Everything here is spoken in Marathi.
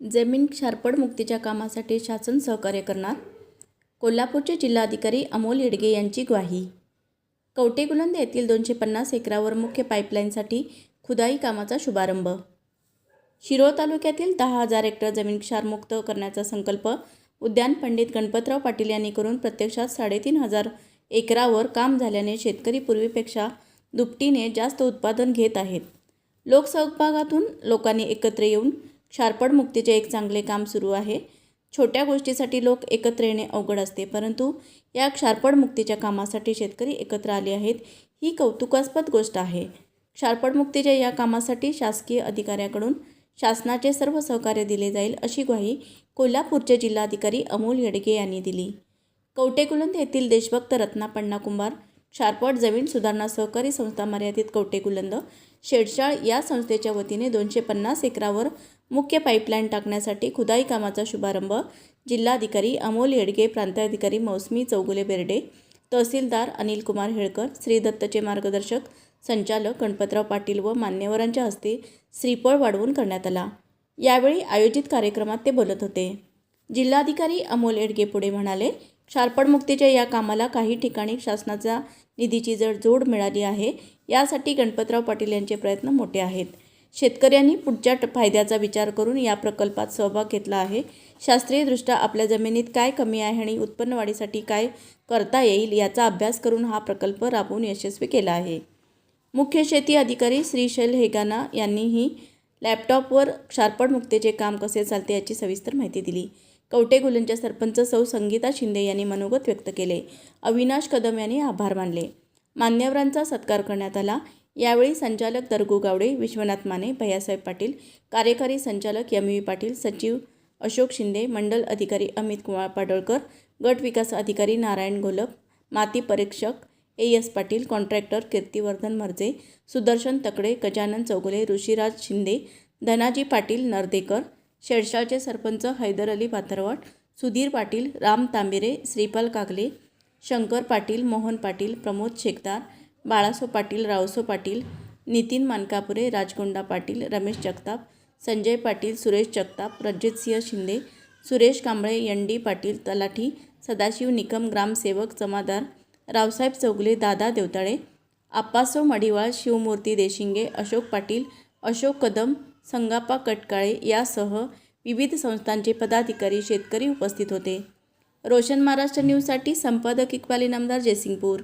जमीन क्षारपड मुक्तीच्या कामासाठी शासन सहकार्य करणार. कोल्हापूरचे जिल्हाधिकारी अमोल येडगे यांची ग्वाही. कवटेगुलंद येथील दोनशे पन्नास एकरावर मुख्य पाईपलाईनसाठी खुदाई कामाचा शुभारंभ. शिरोळ तालुक्यातील दहा हजार हेक्टर जमीन क्षारमुक्त करण्याचा संकल्प उद्यान पंडित गणपतराव पाटील यांनी करून प्रत्यक्षात साडेतीन हजार एकरावर काम झाल्याने शेतकरी पूर्वीपेक्षा दुपटीने जास्त उत्पादन घेत आहेत. लोकसहभागातून लोकांनी एकत्र येऊन क्षारपड मुक्तीचे एक चांगले काम सुरू आहे. छोट्या गोष्टीसाठी लोक एकत्र येणे अवघड असते परंतु या क्षारपड मुक्तीच्या कामासाठी शेतकरी एकत्र आले आहेत ही कौतुकास्पद गोष्ट आहे. क्षारपड मुक्तीच्या या कामासाठी शासकीय अधिकाऱ्याकडून शासनाचे सर्व सहकार्य दिले जाईल अशी ग्वाही कोल्हापूरचे जिल्हाधिकारी अमोल येडगे यांनी दिली. कवटेकुलंद येथील देशभक्त रत्नापण्णा कुंभार क्षारपड जमीन सुधारणा सहकारी संस्था मर्यादित कवटेकुलंद शेडशाळ या संस्थेच्या वतीने दोनशे पन्नास एकरावर मुख्य पाईपलाईन टाकण्यासाठी खुदाई कामाचा शुभारंभ जिल्हाधिकारी अमोल येडगे प्रांताधिकारी मौसमी चौगुले बेर्डे तहसीलदार अनिल कुमार हेळकर श्री दत्तचे मार्गदर्शक संचालक गणपतराव पाटील व मान्यवरांच्या हस्ते श्रीफळ वाढवून करण्यात आला. यावेळी आयोजित कार्यक्रमात ते बोलत होते. जिल्हाधिकारी अमोल येडगे पुढे म्हणाले क्षारपड या कामाला काही ठिकाणी शासनाचा निधीची जडजोड मिळाली आहे यासाठी गणपतराव पाटील यांचे प्रयत्न मोठे आहेत. शेतकऱ्यांनी पुढच्या ट- फायद्याचा विचार करून या प्रकल्पात सहभाग घेतला आहे. शास्त्रीयदृष्ट्या आपल्या जमिनीत काय कमी आहे आणि उत्पन्न वाढीसाठी काय करता येईल याचा अभ्यास करून हा प्रकल्प राबवून यशस्वी केला आहे. मुख्य शेती अधिकारी श्री शैल हेगाना यांनीही लॅपटॉपवर क्षारपणमुक्तीचे काम कसे चालते याची सविस्तर माहिती दिली. कवटेगुलंच्या सरपंच सौ संगीता शिंदे यांनी मनोगत व्यक्त केले. अविनाश कदम यांनी आभार मानले. मान्यवरांचा सत्कार करण्यात आला. यावेळी संचालक दरगू गावडे विश्वनाथ माने भैयासाहेब पाटील कार्यकारी संचालक एम. व्ही पाटील सचिव अशोक शिंदे मंडल अधिकारी अमित कुमार पाडळकर गट विकास अधिकारी नारायण घोलप माती परीक्षक A. S. Patil contractor Kirtivardhan Marje Sudarshan Takade Gajanan Chougule Rushiraj Shinde Dhanaji Patil नर्देकर शेडशाळचे sarpanch Haider Ali पाथरवाट Sudhir Patil Ram Tambere Shripal कागले शंकर पाटील मोहन पाटील प्रमोद शेकदार बाळासो पाटील रावसो पाटील नितीन मानकापुरे राजगोंडा पाटील रमेश जगताप संजय पाटील सुरेश जगताप रणजितसिंह शिंदे सुरेश कांबळे यंडी पाटील तलाठी सदाशिव निकम ग्रामसेवक जमादार रावसाहेब चौगले दादा देवताळे आप्पासो मडिवाळ शिवमूर्ती देशिंगे अशोक पाटील अशोक कदम संगाप्पा कटकाळे यासह विविध संस्थांचे पदाधिकारी शेतकरी उपस्थित होते. रोशन महाराष्ट्र न्यूजसाठी संपादक इक्बाली नामदार जयसिंगपूर.